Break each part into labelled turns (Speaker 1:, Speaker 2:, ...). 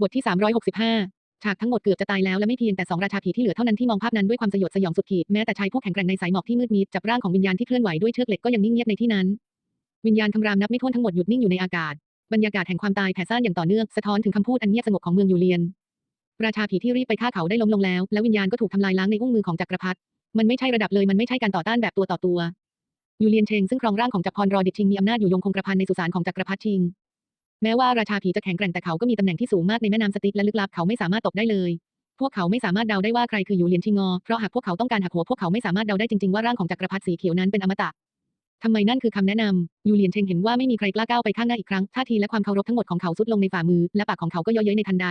Speaker 1: บทที่ 365 ฉากทั้งหมดเกือบจะตายแล้วและไม่เพียงแต่สองราชาผีที่เหลือเท่านั้นที่มองภาพนั้นด้วยความสยดสยองสุดขีดแม้แต่ชายผู้แข็งแกร่งในสายหมอกที่มืดมิดจับร่างของวิญญาณที่เคลื่อนไหวด้วยเชือกเหล็กก็ยังนิ่งเงียบในที่นั้น วิญญาณคำรามนับไม่ถ้วนทั้งหมดหยุดนิ่งอยู่ในอากาศบรรยากาศแห่งความตายแผ่ซ่านอย่างต่อเนื่องสะท้อนถึงคำพูดอันเงียบสงบของเมืองยูเลียน ราชาผีที่รีบไปฆ่าเขาได้ล้มลงแล้ว และวิญญาณก็ถูกทำลายล้างในอุ้งมือของจักรพรรดิมันไม่ใช่ระดับเลยมันไม่ใช่การต่อต้านแบบตัวต่อตัวยูเลียนเชงซึ่งครองร่างของจักรพรรดิชิงมีอำนาจอยู่ยงคงกระพันในสุสานของจักรพรรดิชิง แม้ว่าราชาผีจะแข็งแกร่งแต่เขาก็มีตำแหน่งที่สูงมากในแม่น้ำสติกและลึกลับเขาไม่สามารถตกได้เลย พวกเขาไม่สามารถเดาได้ว่าใครคือยูเลียนชิงอ เพราะหากพวกเขาต้องการหักหัวพวกเขาไม่สามารถเดาได้จริงๆว่าร่างของจักรพรรดิสีเขียวนั้นเป็นอมตะทำไมนั่นคือคำแนะนำยูเลียนเชงเห็นว่าไม่มีใครกล้าก้าวไปข้างหน้าอีกครั้ง ท่าทีและความเคารพทั้งหมดของเขาสุดลงในฝ่ามือ และปากของเขาก็ย่อเย้ยในทันใด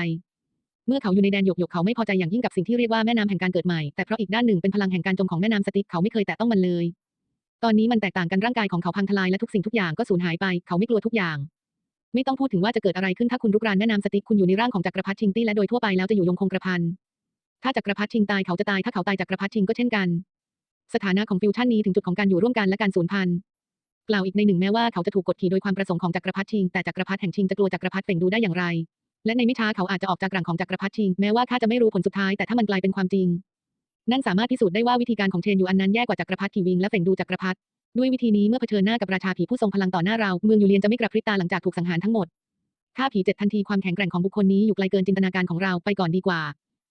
Speaker 1: เมื่อเขาอยู่ในแดนหยกหยกเขาไม่พอใจอย่างยิ่งกับสิ่งที่เรียกว่าแม่น้ำแห่งการเกิดใหม่ แต่เพราะอีกด้านหนึ่งเป็นพลังแห่งการจมของแม่น้ำสติกเขาไม่เคยแตะต้องมันเลย ตอนนี้มันแตกต่างกันร่างกายของเขาพังทลายและทุกสิ่งทุกอย่างก็สูญหายไป เขาไม่กลัวทุกอย่าง ไม่ต้องพูดถึงว่าจะเกิดอะไรขึ้นถ้าคุณรุกรานแม่น้ำสติกคุณอยู่ในร่างของจักรพรรดิชิงตี้และโดยทั่วไปแล้วจะอยู่ยงคงกระพัน ถ้าจักรพรรดิชิงตายเขาจะตายถ้าเขาตายจักรพรรดิชิงก็เช่นกัน สถานะของฟิวชั่นนี้ถึงจุดของการอยู่ร่วมกันและการสูญพันธุ์กล่าวอีกในหนึ่งแม้ว่าเขาจะถูกกดขี่โดยความประสงค์ของจักรพรรดิชิง แต่จักรพรรดิแห่งชิงจะกลัวจักรพรรดิเฝ่งดูได้อย่างไร และในไม่ช้าเขาอาจจะออกจากรังของจักรพรรดิชิง แม้ว่าข้าจะไม่รู้ผลสุดท้ายแต่ถ้ามันกลายเป็นความจริง นั่นสามารถพิสูจน์ได้ว่าวิธีการของเชนอยู่อันนั้นแย่กว่าจักรพรรดิขีวิงและเฝ่งดูจักรพรรดิ ด้วยวิธีนี้เมื่อเผชิญหน้ากับราชาผีผู้ทรงพลังต่อหน้าเรา เมืองยูเลียนจะไม่กระพริบตาหลังจากถูกสังหารทั้งหมดฆ่าผีเจ็ดทันทีความแข็งแกร่งของบุคคลนี้อยู่ไกลเกินจินตนาการของเราไปก่อนดีกว่า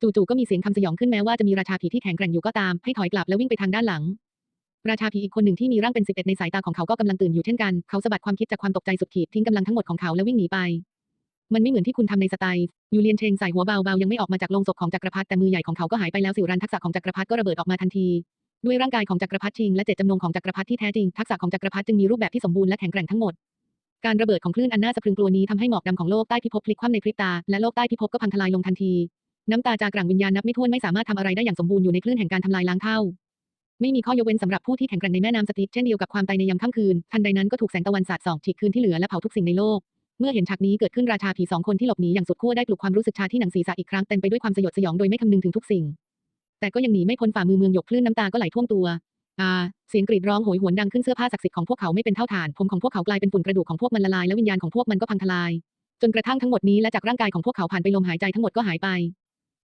Speaker 1: จู่ๆก็มีเสียงคำสยองขึ้นแม้ว่าจะมีราชาผีที่แข็งแกร่งอยู่ก็ตาม ให้ถอยกลับและวิ่งไปทางด้านหลัง ราชาผีอีกคนหนึ่งที่มีร่างเป็นสิบเอ็ดในสายตาของเขาก็กำลังตื่นอยู่เช่นกัน เขาสะบัดความคิดจากความตกใจสุดขีดทิ้งกำลังทั้งหมดของเขาและวิ่งหนีไป มันไม่เหมือนที่คุณทำในสไตล์ยูเลียนเชงใส่หัวเบาๆยังไม่ออกมาจากโลงศพของจักรพรรดิแต่มือใหญ่ของเขาก็หายไปแล้วสิวรันทักษะของจักรพรรดิก็ระเบิดออกมาทันที ด้วยร่างกายของจักรพรรดิชิงและเจตจำนงของจักรพรรดิที่แท้จริงทักษะของจักรพรรดิจึงมีรูปแบบที่สมบูรณ์และแข็งแกร่งทั้งหมดการระเบิดของคลื่นอันน่าสะพรึงกลัวนี้ทำให้หมอกดำของโลกใต้พิภพพลิกคว่ำในพริบตา และโลกใต้พิภพก็พังทลายลงทันที น้ำตาจากกลางวิญญาณนับไม่ถ้วนไม่สามารถทำอะไรได้อย่างสมบูรณ์อยู่ในคลื่นแห่งการทำลายล้างเท่า ไม่มีข้อยกเว้นสำหรับผู้ที่แข็งแกร่งในแม่น้ำสติกเช่นเดียวกับความตายในยามค่ำคืน ทันใดนั้นก็ถูกแสงตะวันสาดส่องฉีกคืนที่เหลือและเผาทุกสิ่งในโลก เมื่อเห็นฉากนี้เกิดขึ้นราชาผีสองคนที่หลบหนีอย่างสุดขั้วได้ปลุกความรู้สึกชาที่หนังศีรษะอีกครั้งเต็มไปด้วยความสยดสยองโดยไม่คำนึงถึงทุกสิ่ง แต่ก็ยังหนีไม่พ้นฝ่ามือเมืองหยกคลื่นน้ำตาก็ไหลท่วมตัวอาเสียงกรีดร้องโหยหวนดังขึ้นเสื้อผ้าศักดิ์สิทธิ์ของพวกเขาไม่เป็นเท่าฐาน ผมของพวกเขากลายเป็นฝุ่นกระดูกของพวกมันละลายและวิญญาณของพวกมันก็พังทลาย จนกระทั่งทั้งหมดนี้และจากร่างกายของพวกเขาผ่านไปลมหายใจทั้งหมดก็หายไป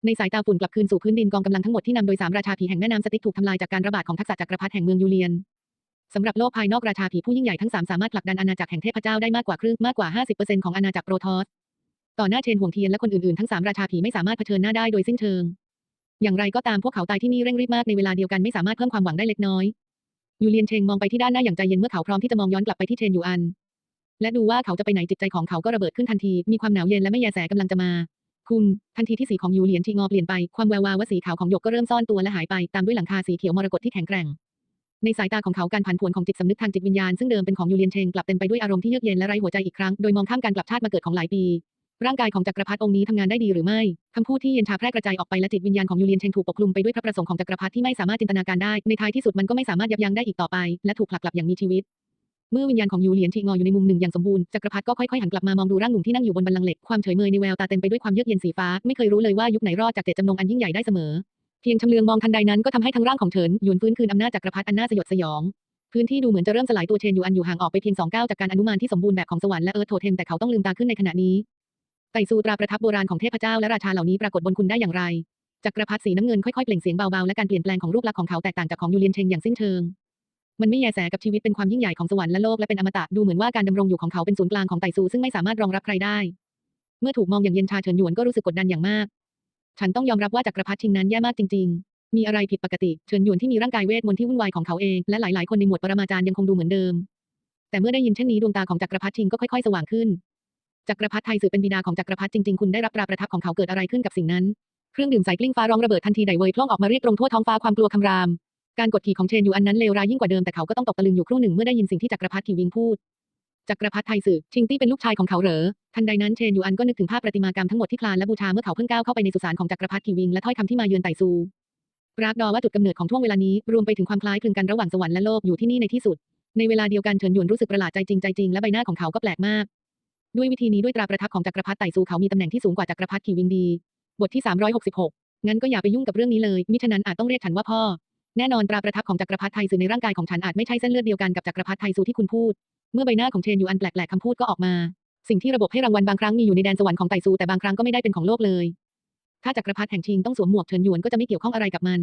Speaker 1: ในสายตาฝุ่นกลับคืนสู่พื้นดินกองกำลังทั้งหมดที่นำโดยสามราชาผีแห่งแม่น้ำสติกถูกทำลายจากการระบาดของทักษะจักรพรรดิแห่งเมืองยูเลียนสำหรับโลกภายนอกราชาผีผู้ยิ่งใหญ่ทั้งสามสามารถผลักดันอาณาจักรแห่งเทพเจ้าได้มากกว่าครึ่งมากกว่า 50%ของอาณาจักรโปรทอสต่อหน้าเชนห่วงเทียนและคนอื่นๆทั้งสามราชาผีไม่สามารถเผชิญหน้าได้โดยสิ้นเชิง อย่างไรก็ตามพวกเขาตายที่นี่เร่งรีบมากในเวลาเดียวกันไม่สามารถเพิ่มความหวังได้เล็กน้อยยูเลียนเชงมองไปที่ด้านหน้าอย่างใจเย็นเมื่อเขาพร้อมที่จะมองย้อนกลับไปที่เชนยูอัน และดูว่าเขาจะไปไหนจิตใจของเขาก็ระเบิดขึ้นทันที มีความหนาวเย็นและไม่แยแสกำลังจะมา คุณทันทีที่สีของยูเลียนชิงอเปลี่ยนไป ความแวววาวสีขาวของหยกก็เริ่มซ่อนตัวและหายไปตามด้วยหลังคาสีเขียวมรกตที่แข็งแกร่ง ในสายตาของเขาการผันผวนของจิตสำนึกทางจิตวิญญาณซึ่งเดิมเป็นของยูเลียนเชงกลับเต็มไปด้วยอารมณ์ที่เยือกเย็นและไร้หัวใจอีกครั้งโดยมองข้ามการกลับชาติมาเกิดของหลายปี ร่างกายของจักรพรรดิองค์นี้ทำงานได้ดีหรือไม่คำพูดที่เย็นชาแพร่กระจายออกไปและจิตวิญญาณของยูเลียนเชงถูกปกคลุมไปด้วยพระประสงค์ของจักรพรรดิที่ไม่สามารถจินตนาการได้ ในท้ายที่สุดมันก็ไม่สามารถยับยั้งได้อีกต่อไป และถูกผลักกลับอย่างมีชีวิต เมื่อวิญญาณของยูเลียนชิงออยู่ในมุมหนึ่งอย่างสมบูรณ์ จักรพรรดิก็ค่อยๆหันกลับมามองดูร่างหนุ่มที่นั่งอยู่บนบัลลังเหล็ก ความเฉยเมยในแววตาเต็มไปด้วยความเยือกเย็นสีฟ้า ไม่เคยรู้เลยว่ายุคไหนรอดจากเจตจำนงอันยิ่งใหญ่ได้เสมอ เพียงชำเลืองมองทันใดนั้นก็ทำให้ทั้งร่างของเฉินหยวนฟื้นคืนอำนาจจักรพรรดิอันน่าสยดสยองพื้นที่ดูเหมือนจะเริ่มสลายตัวเชนยูอันอยู่ห่างออกไปเพียงสองก้าวจากการอนุมานที่สมบูรณ์แบบของสวรรค์และเอิร์ธโทเทมแต่เขาต้องลืมตาขึ้นในขณะนี้ ไต่ซูตราประทับโบราณของเทพเจ้าและราชาเหล่านี้ปรากฏบนคุณได้อย่างไรจักรพรรดิสีน้ำเงินค่อยๆเปล่งเสียงเบาๆและการเปลี่ยนแปลงของรูปลักษณ์ของเขาแตกต่างจากของยูเลียนเชงอย่างสิ้นเชิง มันไม่แยแสกับชีวิตเป็นความยิ่งใหญ่ของสวรรค์และโลกและเป็นอมตะดูเหมือนว่าการดำรงอยู่ของเขาเป็นศูนย์กลางของไต่ซูซึ่งไม่สามารถรองรับใครได้ เมื่อถูกมองอย่างเย็นชาเฉินหยวนก็รู้สึกกดดันอย่างมาก ฉันต้องยอมรับว่าจักรพรรดิชิงนั้นแย่มากจริง ๆ มีอะไรผิดปกติเฉินหยวนที่มีร่างกายเวทมนต์ที่วุ่นวายของเขาเองและหลายๆคนในหมวดปรมาจารย์ยังคงดูเหมือนเดิม แต่เมื่อได้ยินเช่นนี้ดวงตาของจักรพรรดิชิงก็ค่อยๆสว่างขึ้น จักรพรรดิไทยสืบเป็นบิดาของจักรพรรดิจริงๆ คุณได้รับตราประทับของเขาเกิดอะไรขึ้นกับสิ่งนั้น เครื่องดื่มสายกลิ้งฟ้าร้องระเบิดทันทีไดเวยพล่องออกมาเรียกตรงทั่วท้องฟ้าความกลัวคำราม การกดขี่ของเชนยูอันนั้นเลวร้ายยิ่งกว่าเดิมแต่เขาก็ต้องตกตะลึงอยู่ครู่หนึ่งเมื่อได้ยินสิ่งที่จักรพรรดิทีวิงพูด จักรพรรดิไทยสืบชิงตี้เป็นลูกชายของเขาเหรอ ทันใดนั้นเชนยูอันก็นึกถึงภาพประติมากรรมทั้งหมดที่คลานและบูชาเมื่อเขาเพิ่งก้าวเข้าไปในสุสานของจักรพรรดิทีวิงและถ้อยคำที่มาเยือนไต่ซูปรากดอว่าจุดกำเนิดของช่วงเวลานี้รวมไปถึงความคล้ายคลึงกันระหว่างสวรรค์และโลกอยู่ที่นี่ในที่สุด ในเวลาเดียวกันเฉินหยวนรู้สึกประหลาดใจจริงใจจริงและใบหน้าของเขาก็แปลกมาก ด้วยวิธีนี้ด้วยตราประทับของจักรพรรดิไต่ซูเขามีตำแหน่งที่สูงกว่าจักรพรรดิขีวิงดี บทที่ 366 งั้นก็อย่าไปยุ่งกับเรื่องนี้เลย มิฉะนั้นอาจต้องเรียกฉันว่าพ่อ แน่นอนตราประทับของจักรพรรดิไทยซูในร่างกายของฉันอาจไม่ใช่เส้นเลือดเดียวกันกับจักรพรรดิไทยซูที่คุณพูด เมื่อใบหน้าของเชนอยู่อันแปลกๆคำพูดก็ออกมา สิ่งที่ระบบให้รางวัลบางครั้งมีอยู่ในแดนสวรรค์ของไต่ซูแต่บางครั้งก็ไม่ได้เป็นของโลกเลย ถ้าจักรพรรดิแห่งชิงต้องสวมหมวกเฉินหยวนก็จะไม่เกี่ยวข้องอะไรกับมัน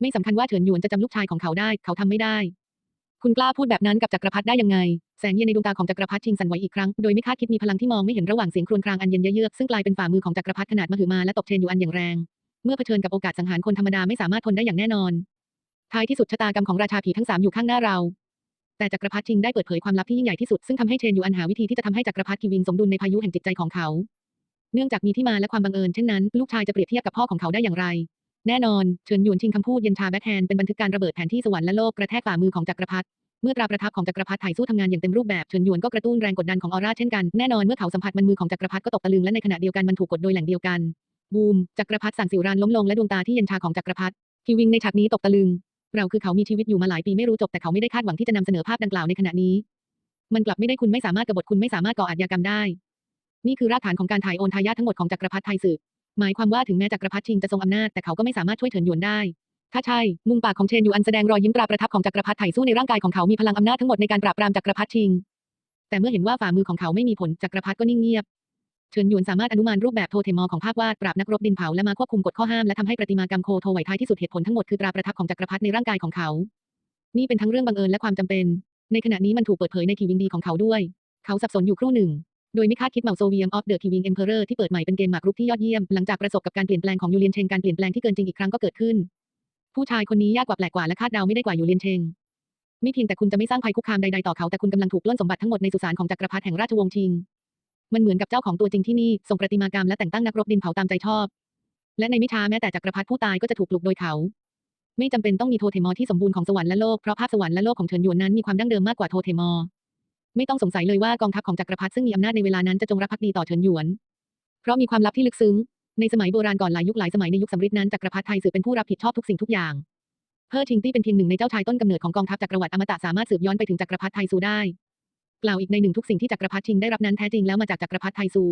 Speaker 1: ไม่สำคัญว่าเฉินหยวนจะจำลูกชายของเขาได้ เขาทำไม่ได้ คุณกล้าพูดแบบนั้นกับจักรพรรดิได้ยังไง แสงเย็นในดวงตาของจักรพรรดิชิงสั่นไหวอีกครั้ง โดยไม่คาดคิดมีพลังที่มองไม่เห็นระหว่างเสียงครวญครางอันเย็นเยือกซึ่งกลายเป็นฝ่ามือของจักรพรรดิขนาดมหึมาและตบเชนอยู่อันอย่างแรง เมื่อเผชิญกับโอกาสสังหารคนธรรมดาไม่สามารถทนได้อย่างแน่นอน ท้ายที่สุดชะตากรรมของราชาผีทั้งสามอยู่ข้างหน้าเรา แต่จักรพรรดิชิงได้เปิดเผยความลับที่ยิ่งใหญ่ที่สุดซึ่งทำให้เชนอยู่อันหาวิธีที่จะทำให้จักรพรรดิกีวิงสมดุลในพายุแห่งจิตใจของเขา เนื่องจากมีที่มาและความบังเอิญเช่นนั้นลูกชายจะเปรียบเทียบกับพ่อของเขาได้อย่างไร แน่นอนเฉินหยวนชิงคำพูดเย็นชาแบ็คแฮนเป็นบันทึกการระเบิดแผนที่สวรรค์และโลกกระแทกฝ่ามือของจักรพรรดิเมื่อตราประทับของจักรพรรดิไถ่สู้ทำงานอย่างเต็มรูปแบบเฉินหยวนก็กระตุ้นแรงกดดันของออร่าเช่นกันแน่นอนเมื่อเขาสัมผัสมันมือของจักรพรรดิก็ตกตะลึงและในขณะเดียวกันมันถูกกดโดยแหล่งเดียวกันบูมจักรพรรดิสั่งสิวรานล้มลงและดวงตาที่เย็นชาของจักรพรรดิคิวิงในฉากนี้ตกตะลึง เราคือเขามีชีวิตอยู่มาหลายปีไม่รู้จบแต่เขาไม่ได้คาดหวังที่จะนำเสนอภาพดังกล่าวในขณะนี้ มันกลับไม่ได้คุณไม่สามารถกบฏคุณไม่สามารถก่ออาชญากรรมได้ นี่คือรากฐานของการถ่ายโอนทายาททั้งหมดของจักรพรรดิไทสึ หมายความว่าถึงแม้จักรพรรดิชิงจะทรงอำนาจแต่เขาก็ไม่สามารถช่วยเฉินหยวนได้ ถ้าใช่ มุมปากของเชนอยู่อันแสดงรอยยิ้มตราประทับของจักรพรรดิไถ่สู้ในร่างกายของเขามีพลังอำนาจทั้งหมดในการปราบปรามจักรพรรดิชิง แต่เมื่อเห็นว่าฝ่ามือของเขาไม่มีผลจักรพรรดิก็นิ่งเงียบเฉินหยวนสามารถอนุมานรูปแบบโทเทมอของภาพวาดปราบนักรบดินเผาและมาควบคุมกฎข้อห้ามและทำให้ประติมากรรมโคโทไหวท้ายที่สุดเหตุผลทั้งหมดคือตราประทับของจักรพรรดิในร่างกายของเขา นี่เป็นทั้งเรื่องบังเอิญและความจำเป็น ในขณะนี้มันถูกเปิดเผยในทีวิงดีของเขาด้วย เขาสับสนอยู่ครู่หนึ่ง โดยไม่คาดคิดเหมาโซเวียมออฟเดอะทีวิงเอ็มเพอเรอร์ที่เปิดใหม่เป็นเกมหมากรุกที่ยอดเยี่ยม หลังจากประสบกับการเปลี่ยนแปลงของยูเลียนเชงการเปลี่ยนแปลงที่เกินจริงอีกครั้งก็เกิดขึ้น ผู้ชายคนนี้ยากกว่าแปลกกว่าและคาดเดาไม่ได้กว่ายูเลียนเชงไม่เพียงแต่คุณจะไม่สร้างภัยคุกคามใดๆต่อเขาแต่คุณกำลังถูกปล้นสมบัติทั้งหมดในสุสานของจักรพรรดิแห่งราชวงศ์ชิง มันเหมือนกับเจ้าของตัวจริงที่นี่ส่งประติมากรรมและแต่งตั้งนักรบดินเผาตามใจชอบ และในไม่ช้าแม้แต่จักรพรรดิผู้ตายก็จะถูกปลุกโดยเขา ไม่จำเป็นต้องมีโทเทมอที่สมบูรณ์ของสวรรค์และโลกเพราะภาพสวรรค์และโลกของเฉินหยวนนั้นมีความดั้งเดิมมากกว่าโทเทมอ ไม่ต้องสงสัยเลยว่ากองทัพของจักรพรรดิซึ่งมีอำนาจในเวลานั้นจะจงรักภักดีต่อเฉินหยวน เพราะมีความลับที่ลึกซึ้ง ในสมัยโบราณก่อนหลายยุคหลายสมัยในยุคสำริดนั้นจักรพรรดิไทยสืบเป็นผู้รับผิดชอบทุกสิ่งทุกอย่าง เพ่อชิงตี้เป็นเพียงหนึ่งในเจ้าชายต้นกำเนิดของกองทัพจักรวรรดิอมตะสามารถสืบย้อนไปถึงจักรพรรดิไทซูได้ กล่าวอีกในหนึ่งทุกสิ่งที่จักรพรรดิชิงได้รับนั้นแท้จริงแล้วมาจากจักรพรรดิไทซู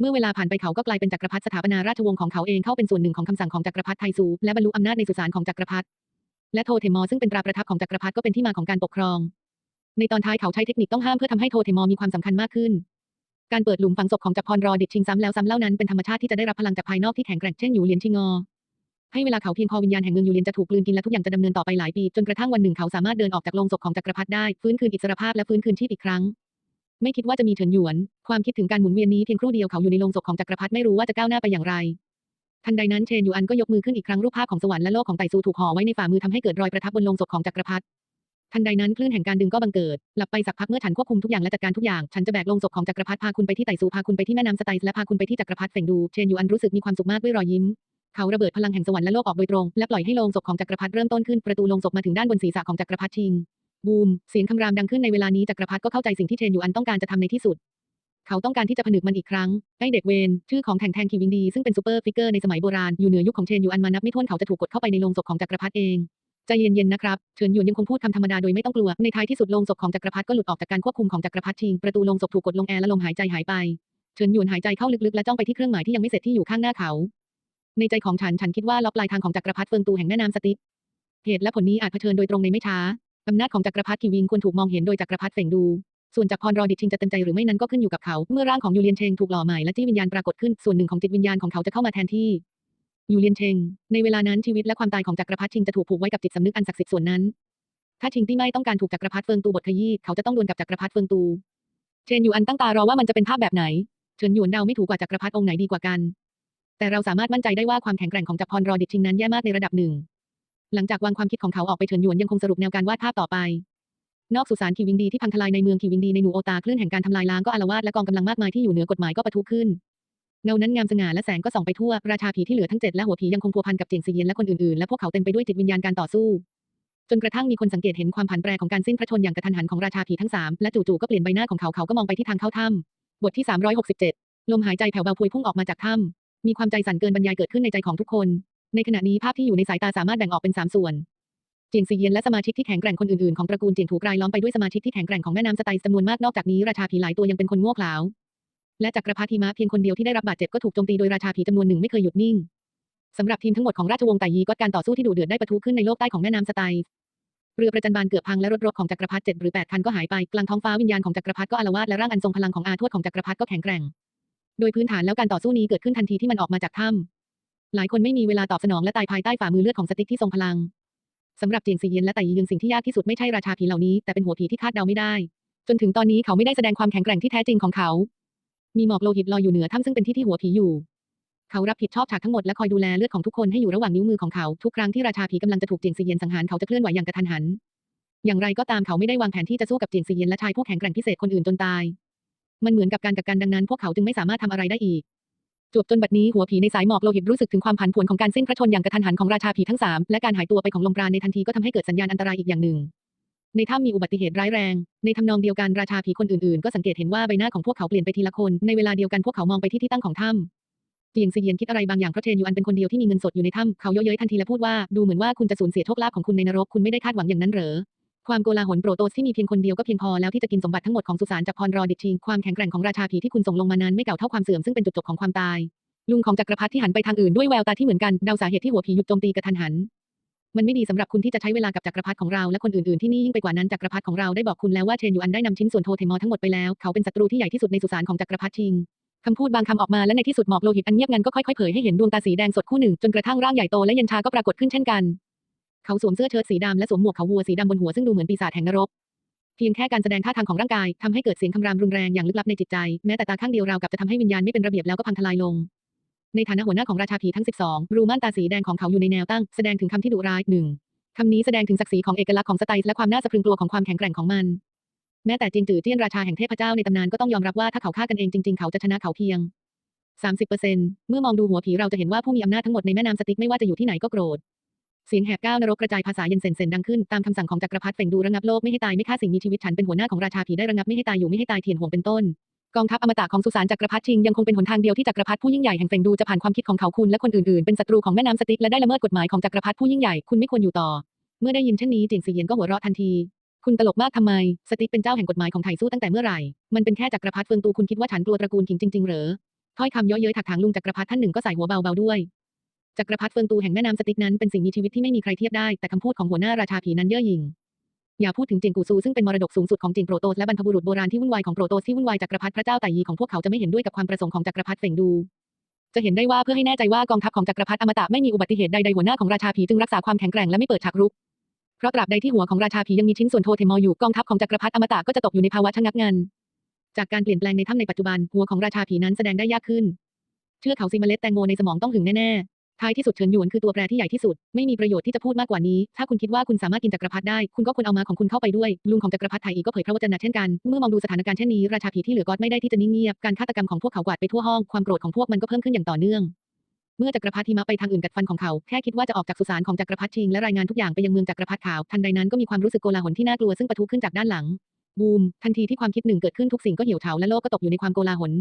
Speaker 1: เมื่อเวลาผ่านไปเขาก็กลายเป็นจักรพรรดิสถาปนาราชวงศ์ของเขาเองเข้าเป็นส่วนหนึ่งของคำสั่งของจักรพรรดิไทซูและบรรลุอำนาจในสุสานของจักรพรรดิและโทเทมอซึ่งเป็นตราประทับของจักรพรรดิก็เป็นที่มาของการปกครอง ในตอนท้ายเขาใช้เทคนิคต้องห้ามเพื่อทำให้โทเทมอมีความสำคัญมากขึ้น การเปิดหลุมฝังศพของจักรพรรอดิตชิงซ้ำแล้วซ้ำเล่านั้นเป็นธรรมชาติที่จะได้รับพลังจากภายนอกที่แข็งแกร่งเช่นอยู่เลียนชิงอให้เวลาเขาเพียงพอวิญญาณแห่งเมืองยูเลียนจะถูกกลืนกินและทุกอย่างจะดำเนินต่อไปหลายปี จนกระทั่งวันหนึ่งเขาสามารถเดินออกจากโลงศพของจักรพรรดิได้ ฟื้นคืนอิสรภาพและฟื้นคืนชีพอีกครั้ง ไม่คิดว่าจะมีเฉินหยวน ความคิดถึงการหมุนเวียนนี้เพียงครู่เดียวเขาอยู่ในโลงศพของจักรพรรดิไม่รู้ว่าจะก้าวหน้าไปอย่างไร ทันใดนั้นเชนยูอันก็ยกมือขึ้นอีกครั้งรูปภาพของสวรรค์และโลกของไตซูถูกห่อไว้ในฝ่ามือทำให้เกิดรอยประทับบนโลงศพของจักรพรรดิ ทันใดนั้นคลื่นแห่งการดึงก็บังเกิด หลับไปสักพักเมื่อฉันควบคุมทุกอย่างและจัดการทุกอย่าง ฉันจะแบกลงศพของจักรพรรดิพาคุณไปที่ไต่ซูพาคุณไปที่แม่น้ำสไตส์และพาคุณไปที่จักรพรรดิเฟงดู เชนยูอันรู้สึกมีความสุขมากด้วยรอยยิ้ม เขาระเบิดพลังแห่งสวรรค์และโลกออกโดยตรง และปล่อยให้โลงศพของจักรพรรดิเริ่มต้นขึ้น ประตูโลงศพมาถึงด้านบนศีรษะของจักรพรรดิชิง บูม เสียงคำรามดังขึ้นในเวลานี้จักรพรรดิก็เข้าใจสิ่งที่เชนยูอันต้องการจะทำในที่สุด เขาต้องการที่จะผนึกมันอีกครั้งไอเด็กเวนชื่อของแทงแทงคีวิงดีซึ่งเป็นซูเปอร์ฟิกเกอร์ในสมัยโบราณอยู่เหนือยุคของเชนยูอันมานับไม่ถ้วนเขาจะถูกกดเข้าไปในโลงศพของจักรพรรดิเอง ใจเย็นๆนะครับเฉินหยวนยังคงพูดคำธรรมดาโดยไม่ต้องกลัว ในท้ายที่สุดโลงศพของจักรพรรดิก็หลุดออกจากการควบคุมของจักรพรรดิชิง ประตูโลงศพถูกกดลงแอร์และลมหายใจหายไป เฉินหยวนหายใจเข้าลึกๆและจ้องไปที่เครื่องหมายที่ยังไม่เสร็จที่อยู่ข้างหน้าเขา ในใจของฉันฉันคิดว่าล็อกปลายทางของจักรพรรดิเฟิงตูแห่งแม่น้ำสติปเหตุและผลนี้อาจเผชิญโดยตรงในไม่ช้าอำนาจของจักรพรรดิทีวิงควรถูกมองเห็นโดยจักรพรรดิเฟิงดูส่วนจากพรรอดิชิงจะเต็มใจหรือไม่นั้นก็ขึ้นอยู่กับเขา เมื่อร่างของยูเลียนเชงถูกหล่อใหม่และจี้วิญญาณปรากฏขึ้น ส่วนหนึ่งของจิตวิญญาณของเขาจะเข้ามาแทนที่ ยูเลียนเชง ในเวลานั้นชีวิตและความตายของจักรพรรดิชิงจะถูกผูกไว้กับจิตสำนึกอันศักดิ์สิทธิ์ส่วนนั้น ถ้าชิงตี้ไม่ต้องการถูกจักรพรรดิเฟิงตูบทขยี้เขาจะต้องดวลกับจักรพรรดิเฟิงตู เชนอยู่อันตั้งตารอว่ามันจะเป็นภาพแบบไหน เฉินหยวนเดาไม่ถูกกว่าจักรพรรดิองค์ไหนดีกว่ากัน แต่เราสามารถมั่นใจได้ว่าความแข็งแกร่งของจักรพรรอดิชิงนั้นแย่มากในระดับหนึ่ง หลังจากวางความคิดของเขาออกไปเฉินหยวนยังคงสรุปแนวการวาดภาพต่อไป นอกสุสานคีวิงดีที่พังทลายในเมืองคีวิงดีในหนูโอตาคลื่นแห่งการทำลายล้างก็อาละวาดและกองกำลังมากมายที่อยู่เหนือกฎหมายก็ปะทุขึ้น เงานั้นงามสง่าและแสงก็ส่องไปทั่ว ราชาผีที่เหลือทั้งเจ็ดและหัวผียังคงพัวพันกับเจียงซีเย็นและคนอื่นๆ และพวกเขาเต็มไปด้วยจิตวิญญาณการต่อสู้ จนกระทั่งมีคนสังเกตเห็นความผันแปรของการสิ้นพระชนอย่างกระทันหันของราชาผีทั้งสามและจู่ๆก็เปลี่ยนใบหน้าของเขาเขาก็มองไปที่ทางเข้าถ้ำบทที่ 367 ลมหายใจแผ่วเบาพวยพุ่งออกมาจากถ้ำมีความใจสั่นเกินบรรยายเกิดขึ้นในใจของทุกคน ในขณะนี้ภาพที่อยู่ในสายตาสามารถแบ่งออกเป็นสามส่วนเจียงซีเยียนและสมาชิกที่แข็งแกร่งคนอื่นๆของตระกูลเจียงถูกรายล้อมไปด้วยสมาชิกที่แข็งแกร่งของแม่น้ำสไตส์จำนวนมากนอกจากนี้ราชาผีหลายตัวยังเป็นคนง่เขลา และจักรพรรดิมะเพียงคนเดียวที่ได้รับบาดเจ็บก็ถูกโจมตีโดยราชาผีจำนวนหนึ่งไม่เคยหยุดนิ่งสำหรับทีมทั้งหมดของราชวงศ์ไตยีก็การต่อสู้ที่ดุเดือดได้ปะทุขึ้นในโลกใต้ของแม่น้ำสไตส์เรือประจันบานเกือบพังและรถรบของจักรพรรดิเจ็ดหรือแปดคันก็หายไปกลางท้องฟ้าวิญญาณของจักรพรรดิก็อาลวาดและร่างอันทรงพลังของอาทวดของจักรพรรดิก็แข็งแกร่ง โดยพื้นฐานแล้วการต่อสู้นี้เกิดขึ้นทันทีที่มันออกมาจากถ้ำหลายคนไม่มีเวลาตอบสนองและตายภายใต้ฝ่ามือเลือดของสติ๊กที่ทรงพลังสำหรับเจียงซีเยนและไต่ยียึงสิ่งที่ยากที่สุดไม่ใช่ราชาผีเหล่านี้แต่เป็นหัวผีที่คาดเดาไม่ได้ จนถึงตอนนี้เขาไม่ได้แสดงความแข็งแกร่งที่แท้จริงของเขา มีหมอกโลหิตลอยอยู่เหนือถ้ำซึ่งเป็นที่ที่หัวผีอยู่ เขารับผิดชอบฉากทั้งหมดและคอยดูแลเลือดของทุกคนให้อยู่ระหว่างนิ้วมือของเขา ทุกครั้งที่ราชาผีกำลังจะถูกเจียงซีเยียนสังหารเขาจะเคลื่อนไหวอย่างกระทันหัน อย่างไรก็ตามเขาไม่ได้วางแผนที่จะสู้กับเจียงซีเยียนและชายผู้แข็งแกร่งพิเศษคนอื่นจนตาย มันเหมือนกับการกักกันดังนั้น พวกเขาจึงไม่สามารถทำอะไรได้อีกจวบจนบัดนี้หัวผีในสายหมอกโลหิตรู้สึกถึงความผันผวนของการสิ้นพระชนม์อย่างกระทันหันของราชาผีทั้งสามและการหายตัวไปของลมปราณในทันทีก็ทำให้เกิดสัญญาณอันตรายอีกอย่างหนึ่ง ในถ้ำมีอุบัติเหตุร้ายแรง ในทำนองเดียวกันราชาผีคนอื่นๆ ก็สังเกตเห็นว่าใบหน้าของพวกเขาเปลี่ยนไปทีละคน ในเวลาเดียวกันพวกเขามองไปที่ที่ตั้งของถ้ำเจียงซีเยียนคิดอะไรบางอย่างเพราะเชนยูอันเป็นคนเดียวที่มีเงินสดอยู่ในถ้ำเขาเย้ยทันทีและพูดว่าดูเหมือนว่าคุณจะสูญเสียโชคลาภของคุณในนรกคุณไม่ได้คาดหวังอย่างนั้นเหรอความโกลาหลโปรโตสที่มีเพียงคนเดียวก็เพียงพอแล้วที่จะกินสมบัติทั้งหมดของสุสานจากพรรอดิชิงความแข็งแกร่งของราชาผีที่คุณส่งลงมานั้นไม่เก่าเท่าความเสื่อมซึ่งเป็นจุดจบของความตายลุงของจักรพรรดิที่หันไปทางอื่นด้วยแววตาที่เหมือนกันเดาสาเหตุที่หัวผีหยุดโจมตีกระทันหัน มันไม่ดีสำหรับคุณที่จะใช้เวลากับจักรพรรดิของเราและคนอื่นๆที่นี่ยิ่งไปกว่านั้นจักรพรรดิของเราได้บอกคุณแล้วว่าเชนยูอันได้นำชิ้นส่วนโทเทมอทั้งหมดไปแล้วเขาเป็นศัตรูที่ใหญ่ที่สุดในสุสานของจักรพรรดิชิงคำพูดบางคำออกมาและในที่สุดหมอกโลหิตอันเงียบงันก็ค่อยๆเผยให้เห็นดวงตาสีแดงสดคู่หนึ่งจนกระทั่งร่างใหญ่โตและเย็นชาก็ปรากฏขึ้นเช่นกัน เขาสวมเสื้อเชิ้ตสีดำและสวมหมวกเขาวัวสีดำบนหัวซึ่งดูเหมือนปีศาจแห่งนรก เพียงแค่การแสดงท่าทางของร่างกายทำให้เกิดเสียงคำรามรุนแรงอย่างลึกลับในจิตใจ แม้แต่ตาข้างเดียวราวกับจะทำให้วิญญาณไม่เป็นระเบียบแล้วก็พังทลายลง ในฐานะหัวหน้าของราชาผีทั้ง 12 รูม่านตาสีแดงของเขาอยู่ในแนวตั้ง แสดงถึงคำที่ดุร้ายหนึ่งคำนี้แสดงถึงศักดิ์ศรีของเอกลักษณ์ของสไตล์และความน่าสะพรึงกลัวของความแข็งแกร่งของมัน แม้แต่จิงจือเจี้ยนราชาแห่งเทพเจ้าในตำนานก็ต้องยอมรับว่าถ้าเขาฆ่ากันเองจริงๆ เขาจะชนะเขาเพียง 30%เมื่อมองดูหัวผีเราจะเห็นว่าผู้มีอำนาจทั้งหมดในแม่น้ำสติ๊กไม่ว่าจะอยู่ที่ไหนก็โกรธ เสียงแหบก้าวนรกกระจายภาษาเย็นเซนเซนดังขึ้นตามคำสั่งของจักรพรรดิเฝ่งดูระงับโลกไม่ให้ตายไม่ฆ่าสิ่งมีชีวิตฉันเป็นหัวหน้าของราชาผีได้ระงับไม่ให้ตายอยู่ไม่ให้ตายเทียนห่วงเป็นต้น กองทัพอมตะของสุสานจักรพรรดิชิงยังคงเป็นหนทางเดียวที่จักรพรรดิผู้ยิ่งใหญ่แห่งเฟงดูจะผ่านความคิดของเขาคุณและคนอื่นๆ เป็นศัตรูของแม่น้ำสติ๊กและได้ละเมิดกฎหมายของจักรพรรดิผู้ยิ่งใหญ่คุณไม่ควรอยู่ต่อ เมื่อได้ยินเช่นนี้เจียงซีเยียนก็หัวเราะทันที คุณตลกมากทำไม สติ๊กเป็นเจ้าแห่งกฎหมายของไทสู้ตั้งแต่เมื่อไหร่ มันเป็นแค่จักรพรรดิเฟิงตูคุณคิดว่าฉันกลัวตระกูลคิงจริงๆเหรอถ้อยคำเย่อเย้ยถักถางลุงจักรพรรดิท่านหนึ่งก็ใส่หัวเบาๆด้วยจักรพรรดิเฟิงตูแห่งแม่น้ำสติ๊กนั้นเป็นสิ่งมีชีวิตที่ไม่มีใครเทียบได้แต่คำพูดของหัวหน้าราชาผีนั้นเย่อหยิ่ง อย่าพูดถึงจียงกูซูซึ่งเป็นมรดกสูงสุดของจียงโปรโตสและบรรพบุรุษโบราณที่วุ่นวายของโปรโตสที่วุ่นวายจักรพรรดิพระเจ้าไต่ยีของพวกเขาจะไม่เห็นด้วยกับความประสงค์ของจักรพรรดิเฝ่งดู จะเห็นได้ว่าเพื่อให้แน่ใจว่ากองทัพของจักรพรรดิอมตะไม่มีอุบัติเหตุใดๆหัวหน้าของราชาผีจึงรักษาความแข็งแกร่งและไม่เปิดฉากรุกเพราะตราบใดที่หัวของราชาผียังมีชิ้นส่วนโทเทมออยู่กองทัพของจักรพรรดิอมตะก็จะตกอยู่ในภาวะชะงักงันจากการเปลี่ยนแปลงในถ้ำในปัจจุบันหัวของราชาผีนั้นแสดงได้ยากขึ้น เชื่อเขาสิเมล็ดแตงโมในสมองต้องหึงแน่ ท้ายที่สุดเฉินหยวนคือตัวแปรที่ใหญ่ที่สุด ไม่มีประโยชน์ที่จะพูดมากกว่านี้ ถ้าคุณคิดว่าคุณสามารถกินจักรพรรดิได้ คุณก็ควรเอามาของคุณเข้าไปด้วย ลุงของจักรพรรดิไทยอีกก็เผยพระวจนะเช่นกัน เมื่อมองดูสถานการณ์เช่นนี้ ราชาผีที่เหลือก็ไม่ได้ที่จะนิ่งเงียบ การฆาตกรรมของพวกเขากวาดไปทั่วห้อง ความโกรธของพวกมันก็เพิ่มขึ้นอย่างต่อเนื่อง เมื่อจักรพรรดิหิมะไปทางอื่นกัดฟันของเขา แค่คิดว่าจะออกจากสุสานของจักรพรรดิชิงและรายงานทุกอย่างไปยังเมืองจักรพรรดิขาว ทันใดนั้นก็มีความรู้สึกโกลาหลที่น่ากลัวซึ่งปะทุขึ้นจากด้านหลังบูมทันทีที่ความคิดหนึ่งเกิดขึ้นทุกสิ่งก็เหี่ยวเฉาและโลกก็ตกอยู่ในความโกลาหล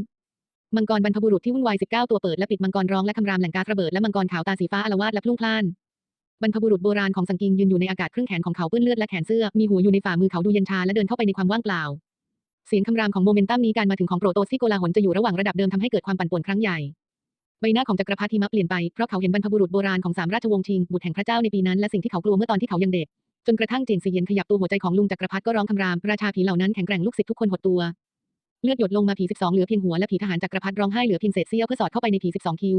Speaker 1: มังกรบรรพบุรุษที่วุ่นวาย 19 ตัวเปิดและปิดมังกรร้องและคำรามแหล่งก๊าซระเบิดและมังกรขาวตาสีฟ้าอลาวาสและพลุ่งพล่านบรรพบุรุษโบราณของสังกิงยืนอยู่ในอากาศครึ่งแขนของเขาเปื้อนเลือดและแขนเสื้อมีหูอยู่ในฝ่ามือเขาดูเย็นชาและเดินเข้าไปในความว่างเปล่า เสียงคำรามของโมเมนตัมนี้การมาถึงของโปรโตสที่โกลาหลจะอยู่ระหว่างระดับเดิมทำให้เกิดความปั่นป่วนครั้งใหญ่ใบหน้าของจักรพรรดิหิมะเปลี่ยนไปเพราะเขาเห็นบรรพบุรุษโบราณของสามราชวงศ์ชิงบุตรแห่งพระเจ้าในปีนั้นและสิ่งที่เขากลัวเมื่อตอนที่เขายังเด็กจนกระทั่งเจียงซีเยนขยับตัวหัวใจของลุงจักรพรรดิก็ร้องคำรามราชาผีเหล่านั้นแข็งแกร่งลูกศิษย์ทุกคนหดตัว เลือดหยดลงมาผี12เหลือเพียงหัวและผีทหารจักรพรรดิร้องไห้เหลือเพียงเศษเสี้ยวเพื่อสอดเข้าไปในผี12คิ้ว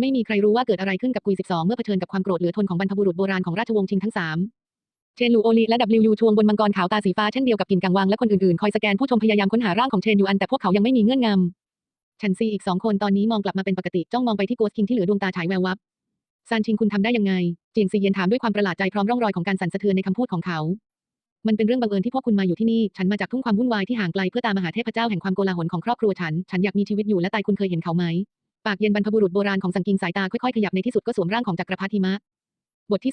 Speaker 1: ไม่มีใครรู้ว่าเกิดอะไรขึ้นกับกุย 12 เมื่อเผชิญกับความโกรธเหลือทนของบรรพบุรุษโบราณของราชวงศ์ชิงทั้ง 3 เชนลูโอลีและ W ทวงบนมังกรขาวตาสีฟ้าเช่นเดียวกับกินกังวังและคนอื่นๆ คอยสแกนผู้ชมพยายามค้นหาร่างของเชนยูอันแต่พวกเขายังไม่มีเงื่อนงำชันซีอีกสองคนตอนนี้มองกลับมาเป็นปกติจ้องมองไปที่โกสคิงที่เหลือดวงตาฉายแวววับซานชิงคุณทำได้ยังไงเจียงซีเยียนถามด้วยความประหลาดใจพร้อมร่องรอยของการสั่นสะเทือนในคำพูดของเขา มันเป็นเรื่องบังเอิญที่พวกคุณมาอยู่ที่นี่ ฉันมาจากทุ่งความวุ่นวายที่ห่างไกลเพื่อตามหาเทพเจ้าแห่งความโกลาหลของครอบครัวฉัน ฉันอยากมีชีวิตอยู่และตายคุณเคยเห็นเขาไหม ปากเย็นบรรพบุรุษโบราณของสังกิงสายตาค่อยๆขยับในที่สุดก็สวมร่างของจักรพรรดิหิมะ บทที่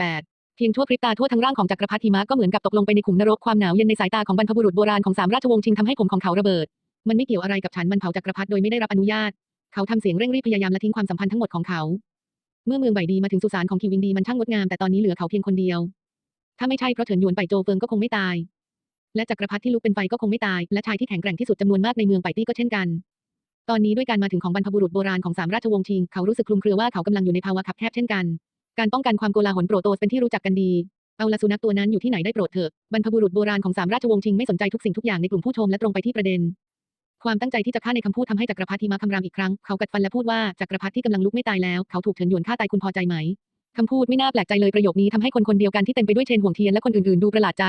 Speaker 1: 368เพียงชั่วพริบตาทั่วทั้งร่างของจักรพรรดิหิมะก็เหมือนกับตกลงไปในขุมนรกความหนาวเย็นในสายตาของบรรพบุรุษโบราณของสามราชวงศ์ชิงทำให้ผมของเขาระเบิด มันไม่เกี่ยวอะไรกับฉันมันเผาจักรพรรดิโดยไม่ได้รับอนุญาต เขาทำเสียงเร่งรีบพยายามละทิ้งความสัมพันธ์ทั้งหมดของเขา เมื่อเมืองใบดีมาถึงสุสานของคิวิงดีมันช่างงดงามแต่ตอนนี้เหลือเขาเพียงคนเดียว ถ้าไม่ใช่เพราะเฉินหยวนไปโจเฟิงก็คงไม่ตาย และจักรพรรดิที่ลุกเป็นไฟก็คงไม่ตาย และชายที่แข็งแกร่งที่สุดจำนวนมากในเมืองไปตี้ก็เช่นกัน ตอนนี้ด้วยการมาถึงของบรรพบุรุษโบราณของสามราชวงศ์ชิง เขารู้สึกคลุมเครือว่าเขากำลังอยู่ในภาวะคับแคบเช่นกัน การป้องกันความโกลาหลโปรโตสเป็นที่รู้จักกันดี เอาละสุนัขตัวนั้นอยู่ที่ไหนได้โปรดเถอะ บรรพบุรุษโบราณของสามราชวงศ์ชิงไม่สนใจทุกสิ่งทุกอย่างในกลุ่มผู้ชมและตรงไปที่ประเด็น ความตั้งใจที่จะฆ่าในคำพูดทำให้จักรพรรดิมาคำรามอีกครั้ง เขากัดฟันและพูดว่าจักรพรรดิที่กำลังลุกไม่ตายแล้ว เขาถูกเฉินหยวนฆ่าตายคุณพอใจไหม คำพูดไม่น่าแปลกใจเลยประโยคนี้ทำให้คนคนเดียวกันที่เต็มไปด้วยเชนห่วงเทียนและคนอื่นๆดูประหลาดใจ